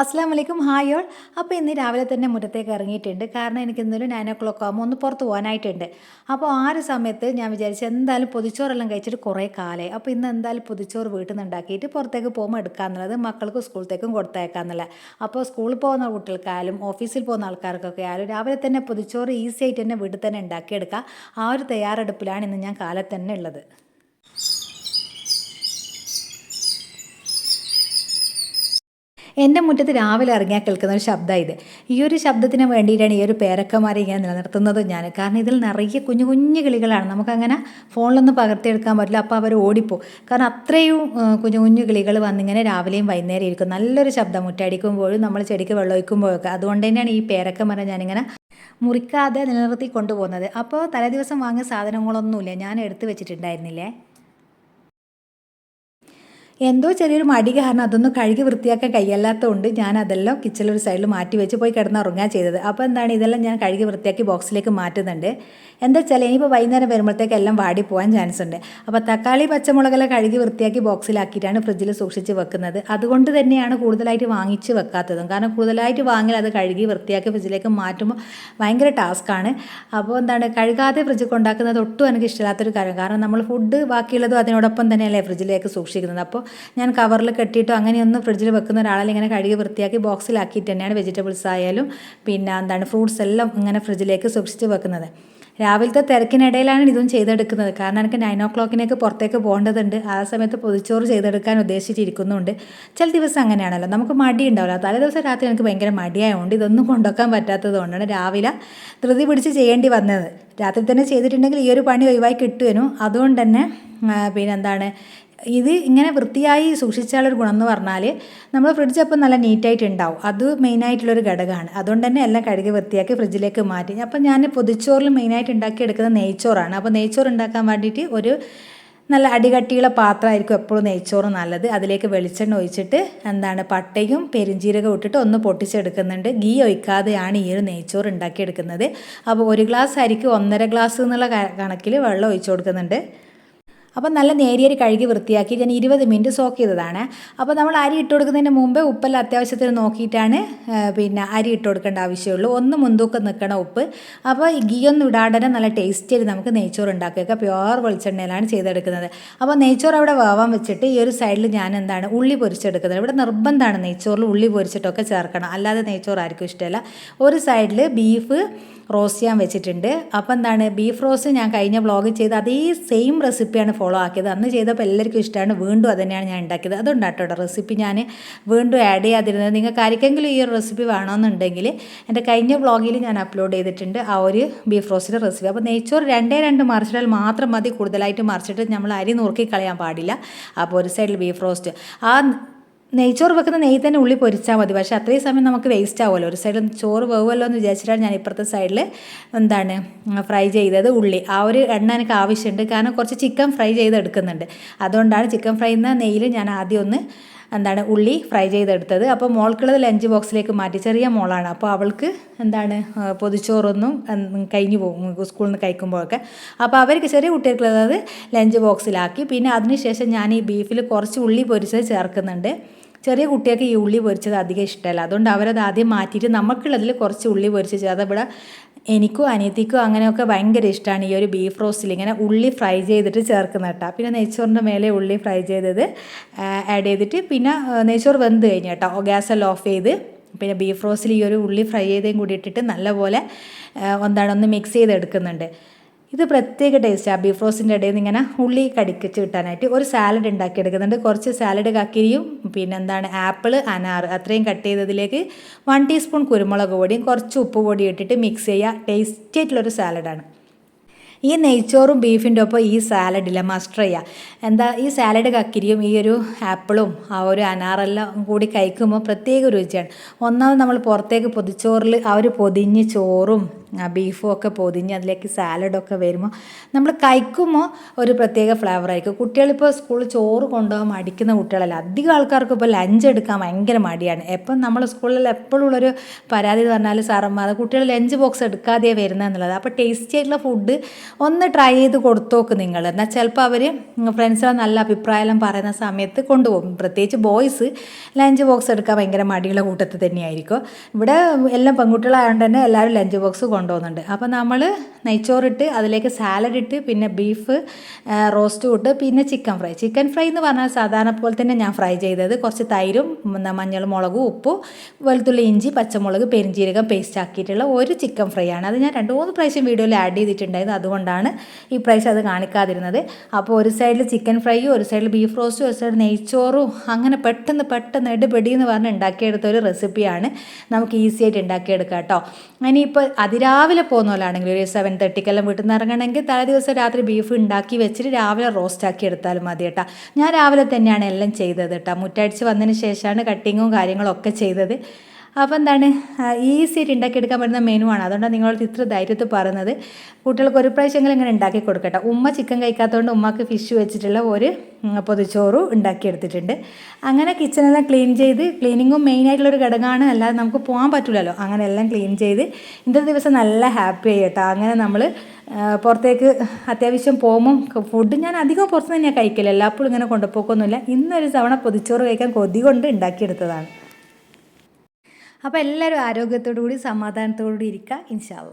അസ്സാം വലൈക്കും hi all. അപ്പോൾ ഇന്ന് രാവിലെ തന്നെ മുറ്റത്തേക്ക് ഇറങ്ങിയിട്ടുണ്ട്. കാരണം എനിക്ക് ഇന്നൊരു നയൻ ഓ ക്ലോക്ക് ആകുമ്പോൾ ഒന്ന് പുറത്ത് പോകാനായിട്ടുണ്ട്. അപ്പോൾ ആ ഒരു സമയത്ത് ഞാൻ വിചാരിച്ചു എന്തായാലും പൊതിച്ചോറെല്ലാം കഴിച്ചിട്ട് കുറേ കാലമായി അപ്പോൾ ഇന്ന് എന്തായാലും പൊതിച്ചോറ് വീട്ടിൽ നിന്ന് ഉണ്ടാക്കിയിട്ട് പുറത്തേക്ക് പോകുമ്പോൾ എടുക്കാമെന്നുള്ളത് മക്കൾക്ക് സ്കൂളത്തേക്കും കൊടുത്തേക്കാന്നുള്ളത് അപ്പോൾ സ്കൂളിൽ പോകുന്ന കുട്ടികൾക്കായാലും ഓഫീസിൽ പോകുന്ന ആൾക്കാർക്കൊക്കെ ആയാലും രാവിലെ തന്നെ പൊതിച്ചോറ് ഈസി ആയിട്ട് തന്നെ വീട്ടിൽ തന്നെ ഉണ്ടാക്കിയെടുക്കുക ആ ഒരു തയ്യാറെടുപ്പിലാണ് ഇന്ന് ഞാൻ കാലത്ത് തന്നെ ഉള്ളത്. എന്റെ മുറ്റത്ത് രാവിലെ ഇറങ്ങിയാൽ കേൾക്കുന്ന ഒരു ശബ്ദമാണ് ഇത്. ഈ ഒരു ശബ്ദത്തിന് വേണ്ടിയിട്ടാണ് ഈ ഒരു പേരക്കന്മാരെ ഇങ്ങനെ നിലനിർത്തുന്നത് ഞാൻ. കാരണം ഇതിൽ നിറയെ കുഞ്ഞു കുഞ്ഞു കിളികളാണ്. നമുക്കങ്ങനെ ഫോണിലൊന്നും പകർത്തിയെടുക്കാൻ പറ്റില്ല. അപ്പോൾ അവർ ഓടിപ്പോവും കാരണം അത്രയും കുഞ്ഞു കുഞ്ഞു കിളികൾ വന്നിങ്ങനെ രാവിലെയും വൈകുന്നേരം ഇരിക്കും. നല്ലൊരു ശബ്ദം മുറ്റടിക്കുമ്പോഴും നമ്മൾ ചെടിക്ക് വെള്ളം ഒഴിക്കുമ്പോഴൊക്കെ. അതുകൊണ്ട് തന്നെയാണ് ഈ പേരക്കന്മാരെ ഞാനിങ്ങനെ മുറിക്കാതെ നിലനിർത്തി കൊണ്ടുപോകുന്നത്. അപ്പോൾ തലേദിവസം വാങ്ങിയ സാധനങ്ങളൊന്നുമില്ല. ഞാൻ എടുത്തു വെച്ചിട്ടുണ്ടായിരുന്നില്ലേ? എന്തോ ചെറിയൊരു മടി കാരണം അതൊന്നും കഴുകി വൃത്തിയാക്കാൻ കഴിയല്ലാത്തതുകൊണ്ട് ഞാൻ അതെല്ലാം കിച്ചണിൽ ഒരു സൈഡിൽ മാറ്റി വെച്ച് പോയി കിടന്ന് ഉറങ്ങാൻ ചെയ്തത്. അപ്പോൾ എന്താണ് ഇതെല്ലാം ഞാൻ കഴുകി വൃത്തിയാക്കി ബോക്സിലേക്ക് മാറ്റുന്നുണ്ട്. എന്താ വെച്ചാൽ ഇനിയിപ്പോൾ വൈകുന്നേരം വരുമ്പോഴത്തേക്ക് എല്ലാം വാടി പോകാൻ ചാൻസ് ഉണ്ട്. അപ്പോൾ തക്കാളി പച്ചമുളകെല്ലാം കഴുകി വൃത്തിയാക്കി ബോക്സിലാക്കിയിട്ടാണ് ഫ്രിഡ്ജിൽ സൂക്ഷിച്ച് വെക്കുന്നത്. അതുകൊണ്ട് തന്നെയാണ് കൂടുതലായിട്ട് വാങ്ങിച്ച് വെക്കാത്തതും. കാരണം കൂടുതലായിട്ട് വാങ്ങിയാൽ അത് കഴുകി വൃത്തിയാക്കി ഫ്രിഡ്ജിലേക്ക് മാറ്റുമ്പോൾ ഭയങ്കര ടാസ്ക്കാണ് അപ്പോൾ എന്താണ് കഴുകാതെ ഫ്രിഡ്ജിൽ കൊണ്ടാക്കുന്നത് ഒട്ടും എനിക്ക് ഇഷ്ടമില്ലാത്തൊരു കാര്യം. കാരണം നമ്മൾ ഫുഡ് ബാക്കിയുള്ളതും അതിനോടൊപ്പം തന്നെയല്ലേ ഫ്രിഡ്ജിലേക്ക് സൂക്ഷിക്കുന്നത്. അപ്പോൾ ഞാൻ കവറിൽ കെട്ടിയിട്ടോ അങ്ങനെയൊന്നും ഫ്രിഡ്ജിൽ വെക്കുന്ന ഒരാളിൽ ഇങ്ങനെ കഴുകി വൃത്തിയാക്കി ബോക്സിലാക്കിയിട്ട് തന്നെയാണ് വെജിറ്റബിൾസ് ആയാലും പിന്നെ എന്താണ് ഫ്രൂട്ട്സ് എല്ലാം ഇങ്ങനെ ഫ്രിഡ്ജിലേക്ക് സൂക്ഷിച്ച് വെക്കുന്നത്. രാവിലത്തെ തിരക്കിനിടയിലാണ് ഇതും ചെയ്തെടുക്കുന്നത്. കാരണം എനിക്ക് നയൻ ഓ ക്ലോക്കിനേക്ക് പുറത്തേക്ക് പോകേണ്ടതുണ്ട്. ആ സമയത്ത് പൊതിച്ചോറ് ചെയ്തെടുക്കാൻ ഉദ്ദേശിച്ചിരിക്കുന്നുണ്ട്. ചില ദിവസം അങ്ങനെയാണല്ലോ. നമുക്ക് മടി ഉണ്ടാവില്ല തലേ ദിവസം രാത്രി എനിക്ക് ഭയങ്കര മടിയായതുകൊണ്ട് ഇതൊന്നും കൊണ്ടുവെക്കാൻ പറ്റാത്തത് കൊണ്ടാണ് രാവിലെ ധൃതി പിടിച്ച് ചെയ്യേണ്ടി വന്നത്. രാത്രി തന്നെ ചെയ്തിട്ടുണ്ടെങ്കിൽ ഈ ഒരു പണി ഒഴിവായി കിട്ടുവനും. അതുകൊണ്ട് തന്നെ പിന്നെ പിന്നെന്താണ് ഇത് ഇങ്ങനെ വൃത്തിയായി സൂക്ഷിച്ചാലൊരു ഗുണം എന്ന് പറഞ്ഞാൽ നമ്മൾ ഫ്രിഡ്ജ് അപ്പം നല്ല നീറ്റായിട്ട് ഉണ്ടാവും അത് മെയിനായിട്ടുള്ളൊരു ഘടകമാണ്. അതുകൊണ്ട് തന്നെ എല്ലാം കഴുകി വൃത്തിയാക്കി ഫ്രിഡ്ജിലേക്ക് മാറ്റി. അപ്പം ഞാൻ പൊതിച്ചോറിൽ മെയിനായിട്ട് ഉണ്ടാക്കിയെടുക്കുന്നത് നെയ്ച്ചോറാണ്. അപ്പോൾ നെയ്ച്ചോറ് ഉണ്ടാക്കാൻ വേണ്ടിയിട്ട് ഒരു നല്ല അടികട്ടിയുള്ള പാത്രമായിരിക്കും എപ്പോഴും നെയ്ച്ചോറ് നല്ലത്. അതിലേക്ക് വെളിച്ചെണ്ണ ഒഴിച്ചിട്ട് എന്താണ് പട്ടയും പെരിഞ്ചീരകം ഇട്ടിട്ട് ഒന്ന് പൊട്ടിച്ചെടുക്കുന്നുണ്ട്. ഗീ ഒഴിക്കാതെയാണ് ഈ ഒരു നെയ്ച്ചോറ് ഉണ്ടാക്കിയെടുക്കുന്നത് അപ്പോൾ ഒരു ഗ്ലാസ് അരിക്ക് ഒന്നര ഗ്ലാസ് എന്നുള്ള കണക്കിൽ വെള്ളം ഒഴിച്ചു കൊടുക്കുന്നുണ്ട്. അപ്പം നല്ല നേരിയരി കഴുകി വൃത്തിയാക്കി. ഞാൻ ഇരുപത് മിനിറ്റ് സോക്ക് ചെയ്തതാണ്. അപ്പോൾ നമ്മൾ അരി ഇട്ട് കൊടുക്കുന്നതിന് മുമ്പ് ഉപ്പെല്ലാം അത്യാവശ്യത്തിന് നോക്കിയിട്ടാണ് പിന്നെ അരി ഇട്ട് കൊടുക്കേണ്ട ആവശ്യമുള്ളൂ. ഒന്ന് മുൻതൂക്കം നിൽക്കണം ഉപ്പ്. അപ്പോൾ ഈ ഗീ ഒന്നും ഇടാതെ നല്ല ടേസ്റ്റിൽ നമുക്ക് നെയ്ച്ചോറ് ഉണ്ടാക്കിയൊക്കെ പ്യുവർ വെളിച്ചെണ്ണയിലാണ് ചെയ്തെടുക്കുന്നത്. അപ്പോൾ നെയ്ച്ചോറ് അവിടെ വേവാൻ വെച്ചിട്ട് ഈ ഒരു സൈഡിൽ ഞാൻ എന്താണ് ഉള്ളി പൊരിച്ചെടുക്കുന്നത്. ഇവിടെ നിർബന്ധമാണ് നെയ്ച്ചോറിൽ ഉള്ളി പൊരിച്ചിട്ടൊക്കെ ചേർക്കണം. അല്ലാതെ നെയ്ച്ചോറ് ആർക്കും ഇഷ്ടമല്ല. ഒരു സൈഡിൽ ബീഫ് റോസ്റ്റ് ചെയ്യാൻ വെച്ചിട്ടുണ്ട്. അപ്പോൾ എന്താണ് ബീഫ് റോസ്റ്റ് ഞാൻ കഴിഞ്ഞ വ്ളോഗ് ചെയ്ത് അതേ സെയിം റെസിപ്പിയാണ് ഫോളോ ആക്കിയത്. അന്ന് ചെയ്തപ്പോൾ എല്ലാവർക്കും ഇഷ്ടമാണ്. വീണ്ടും അത് തന്നെയാണ് ഞാൻ ഉണ്ടാക്കിയത്. അതുകൊണ്ടാട്ടോ റെസിപ്പി ഞാൻ വീണ്ടും ആഡ് ചെയ്യാതിരുന്നത്. നിങ്ങൾക്ക് ആർക്കെങ്കിലും ഈ ഒരു റെസിപ്പി വേണമെന്നുണ്ടെങ്കിൽ എന്റെ കഴിഞ്ഞ വ്ളോഗിൽ ഞാൻ അപ്ലോഡ് ചെയ്തിട്ടുണ്ട്. ആ ഒരു ബീഫ് റോസ്റ്റിന്റെ റെസിപ്പി അപ്പോൾ നെയ്ച്ചോറ് രണ്ടേ രണ്ട് മറിച്ചിട്ടാൽ മാത്രം മതി. കൂടുതലായിട്ട് മറിച്ചിട്ട് നമ്മൾ അരി നുറുക്കി കളയാൻ പാടില്ല. അപ്പോൾ ഒരു സൈഡിൽ ബീഫ് റോസ്റ്റ് ആ നെയ്ച്ചോറ് വെക്കുന്ന നെയ്യ് തന്നെ ഉള്ളി പൊരിച്ചാൽ മതി. പക്ഷേ അത്രയും സമയം നമുക്ക് വേസ്റ്റ് ആവുമല്ലോ. ഒരു സൈഡിൽ ചോറ് വേവുമല്ലോ എന്ന് വിചാരിച്ചിട്ടാണ് ഞാൻ ഇപ്പുറത്തെ സൈഡിൽ എന്താണ് ഫ്രൈ ചെയ്തത് ഉള്ളി. ആ ഒരു എണ്ണ എനിക്ക് ആവശ്യമുണ്ട്. കാരണം കുറച്ച് ചിക്കൻ ഫ്രൈ ചെയ്തെടുക്കുന്നുണ്ട്. അതുകൊണ്ടാണ് ചിക്കൻ ഫ്രൈ എന്ന നെയ്യിൽ ഞാൻ ആദ്യം ഒന്ന് എന്താണ് ഉള്ളി ഫ്രൈ ചെയ്തെടുത്തത്. അപ്പോൾ മോൾക്കുള്ളത് ലഞ്ച് ബോക്സിലേക്ക് മാറ്റി. ചെറിയ മോളാണ്. അപ്പോൾ അവൾക്ക് എന്താണ് പൊതിച്ചോറൊന്നും കഴിഞ്ഞു പോകും സ്കൂളിൽ നിന്ന് കഴിക്കുമ്പോഴൊക്കെ. അപ്പോൾ അവർക്ക് ചെറിയ കുട്ടികൾക്കുള്ളത് ലഞ്ച് ബോക്സിലാക്കി. പിന്നെ അതിനുശേഷം ഞാൻ ഈ ബീഫിൽ കുറച്ച് ഉള്ളി പൊരിച്ചത് ചേർക്കുന്നുണ്ട്. ചെറിയ കുട്ടികൾക്ക് ഈ ഉള്ളി പൊരിച്ചത് അധികം ഇഷ്ടമല്ല. അതുകൊണ്ട് അവരത് ആദ്യം മാറ്റിയിട്ട് നമുക്കുള്ളതിൽ കുറച്ച് ഉള്ളി പൊരിച്ച് അതവിടെ അതിവിടെ എനിക്കും അനിയത്തിക്കും അങ്ങനെയൊക്കെ ഭയങ്കര ഇഷ്ടമാണ് ഈ ഒരു ബീഫ് റോസ്റ്റിൽ ഇങ്ങനെ ഉള്ളി ഫ്രൈ ചെയ്തിട്ട് ചേർക്കുന്ന കേട്ടോ. പിന്നെ നെയ്ച്ചോറിന്റെ മേലെ ഉള്ളി ഫ്രൈ ചെയ്തത് ആഡ് ചെയ്തിട്ട് പിന്നെ നെയ്ച്ചോറ് വെന്ത് കഴിഞ്ഞ് കേട്ടോ. ഗ്യാസ് എല്ലാം ഓഫ് ചെയ്ത് പിന്നെ ബീഫ് റോസ്റ്റിൽ ഈ ഒരു ഉള്ളി ഫ്രൈ ചെയ്തതും കൂടി ഇട്ടിട്ട് നല്ലപോലെ ആ, എന്താണ് ഒന്ന് മിക്സ് ചെയ്തെടുക്കുന്നുണ്ട്. ഇത് പ്രത്യേക ടേസ്റ്റാണ് ബീഫ് റോസിന്റെ ഇടയിൽ നിന്ന് ഇങ്ങനെ ഉള്ളി കടിക്കിച്ച് കിട്ടാനായിട്ട് ഒരു സാലഡ് ഉണ്ടാക്കിയെടുക്കുന്നുണ്ട്. കുറച്ച് സാലഡ് കക്കിരിയും പിന്നെ എന്താണ് ആപ്പിൾ അനാർ അത്രയും കട്ട് ചെയ്തതിലേക്ക് വൺ ടീസ്പൂൺ കുരുമുളക് പൊടിയും കുറച്ച് ഉപ്പ് പൊടി ഇട്ടിട്ട് മിക്സ് ചെയ്യുക. ടേസ്റ്റി ആയിട്ടുള്ളൊരു സാലഡാണ് ഈ നെയ്ച്ചോറും ബീഫിന്റെ ഒപ്പം ഈ സാലഡില്ല മസ്റ്റ് ചെയ്യുക എന്താ ഈ സാലഡ് കക്കിരിയും ഈ ഒരു ആപ്പിളും ആ ഒരു അനാറെല്ലാം കൂടി കഴിക്കുമ്പോൾ പ്രത്യേക രുചിയാണ്. ഒന്നാമത് നമ്മൾ പുറത്തേക്ക് പൊതിച്ചോറിൽ ആ ഒരു പൊതിഞ്ഞ് ചോറും ബീഫും ഒക്കെ പൊതിഞ്ഞ് അതിലേക്ക് സാലഡൊക്കെ വരുമ്പോൾ നമ്മൾ കഴിക്കുമ്പോൾ ഒരു പ്രത്യേക ഫ്ലേവർ ആയിരിക്കും. കുട്ടികളിപ്പോൾ സ്കൂളിൽ ചോറ് കൊണ്ടുപോകാൻ മടിക്കുന്ന കുട്ടികളല്ല. അധികം ആൾക്കാർക്ക് ഇപ്പോൾ ലഞ്ച് എടുക്കാൻ ഭയങ്കര മടിയാണ്. എപ്പം നമ്മൾ സ്കൂളിൽ എപ്പോഴും ഉള്ളൊരു പരാതി എന്ന് പറഞ്ഞാൽ സാറന്മാർ കുട്ടികൾ ലഞ്ച് ബോക്സ് എടുക്കാതെയാണ് വരുന്നത് എന്നുള്ളത്. അപ്പോൾ ടേസ്റ്റി ആയിട്ടുള്ള ഫുഡ് ഒന്ന് ട്രൈ ചെയ്ത് കൊടുത്തോക്ക് നിങ്ങൾ എന്നാൽ ചിലപ്പോൾ അവർ ഫ്രണ്ട്സിനെ നല്ല അഭിപ്രായം പറയുന്ന സമയത്ത് കൊണ്ടുപോകും. പ്രത്യേകിച്ച് ബോയ്സ് ലഞ്ച് ബോക്സ് എടുക്കാൻ ഭയങ്കര മടിയുള്ള കൂട്ടത്തിൽ തന്നെയായിരിക്കും. ഇവിടെ എല്ലാം പെൺകുട്ടികളായതുകൊണ്ട് തന്നെ എല്ലാവരും ലഞ്ച് ബോക്സ് കൊണ്ടുപോകുന്നുണ്ട്. അപ്പോൾ നമ്മൾ നെയ്ച്ചോറിട്ട് അതിലേക്ക് സാലഡ് ഇട്ട് പിന്നെ ബീഫ് റോസ്റ്റും ഇട്ട് പിന്നെ ചിക്കൻ ഫ്രൈ ചിക്കൻ ഫ്രൈ എന്ന് പറഞ്ഞാൽ സാധാരണ പോലെ തന്നെ ഞാൻ ഫ്രൈ ചെയ്തത്. കുറച്ച് തൈരും മഞ്ഞൾ മുളകും ഉപ്പും വെളുത്തുള്ളി ഇഞ്ചി പച്ചമുളക് പെരിഞ്ചീരകം പേസ്റ്റ് ആക്കിയിട്ടുള്ള ഒരു ചിക്കൻ ഫ്രൈ ആണ്. അത് ഞാൻ രണ്ട് മൂന്ന് പ്രാവശ്യം വീഡിയോയിൽ ആഡ് ചെയ്തിട്ടുണ്ടായിരുന്നു. അതുകൊണ്ടാണ് ഈ പ്രൈസ് അത് കാണിക്കാതിരുന്നത്. അപ്പോൾ ഒരു സൈഡിൽ ചിക്കൻ ഫ്രൈയും ഒരു സൈഡിൽ ബീഫ് റോസ്റ്റും ഒരു സൈഡിൽ നെയ്ച്ചോറും അങ്ങനെ പെട്ടെന്ന് പെട്ടെന്ന് എടുപെടി എന്ന് പറഞ്ഞ് ഉണ്ടാക്കിയെടുത്ത ഒരു റെസിപ്പിയാണ് നമുക്ക് ഈസി ആയിട്ട് ഉണ്ടാക്കിയെടുക്കാം കേട്ടോ. ഇനിയിപ്പോൾ അതിരാവിലെ പോകുന്ന പോലാണെങ്കിൽ ഒരു സെവൻ തേർട്ടിക്കെല്ലാം വീട്ടിൽ നിന്ന് ഇറങ്ങണമെങ്കിൽ തലേ ദിവസം രാത്രി ബീഫ് ഉണ്ടാക്കി വെച്ചിട്ട് രാവിലെ റോസ്റ്റ് ആക്കി എടുത്താലും മതി കേട്ടോ ഞാൻ രാവിലെ തന്നെയാണ് എല്ലാം ചെയ്തത് കേട്ടോ മുറ്റടിച്ച് വന്നതിന് ശേഷമാണ് കട്ടിങ്ങും കാര്യങ്ങളൊക്കെ ചെയ്തത്. അപ്പോൾ എന്താണ് ഈസി ആയിട്ട് ഉണ്ടാക്കിയെടുക്കാൻ പറ്റുന്ന മെനു ആണ്. അതുകൊണ്ടാണ് നിങ്ങളോട് ഇത്ര ധൈര്യത്തിൽ പറയുന്നത്. കുട്ടികൾക്ക് ഒരു പ്രാവശ്യമെങ്കിലും ഇങ്ങനെ ഉണ്ടാക്കി കൊടുക്കട്ടെ. ഉമ്മ ചിക്കൻ കഴിക്കാത്തതുകൊണ്ട് ഉമ്മക്ക് ഫിഷ് വെച്ചിട്ടുള്ള ഒരു പൊതിച്ചോറും ഉണ്ടാക്കിയെടുത്തിട്ടുണ്ട്. അങ്ങനെ കിച്ചണെല്ലാം ക്ലീൻ ചെയ്ത് ക്ലീനിങ്ങും മെയിൻ ആയിട്ടുള്ളൊരു ഘടകമാണ്. അല്ലാതെ നമുക്ക് പോകാൻ പറ്റില്ലല്ലോ അങ്ങനെ എല്ലാം ക്ലീൻ ചെയ്ത് ഇന്നത്തെ ദിവസം നല്ല ഹാപ്പി ആയി കേട്ടോ. അങ്ങനെ നമ്മൾ പുറത്തേക്ക് അത്യാവശ്യം പോകുമ്പം ഫുഡ് ഞാൻ അധികം പുറത്ത് തന്നെയാണ് കഴിക്കില്ല എല്ലാപ്പോഴും ഇങ്ങനെ കൊണ്ടുപോക്കൊന്നുമില്ല. ഇന്നൊരു തവണ പൊതിച്ചോറ് കഴിക്കാൻ കൊതി കൊണ്ട് ഉണ്ടാക്കിയെടുത്തതാണ്. അപ്പോൾ എല്ലാവരും ആരോഗ്യത്തോടു കൂടി സമാധാനത്തോടു കൂടി ഇരിക്കുക ഇൻഷാല്ല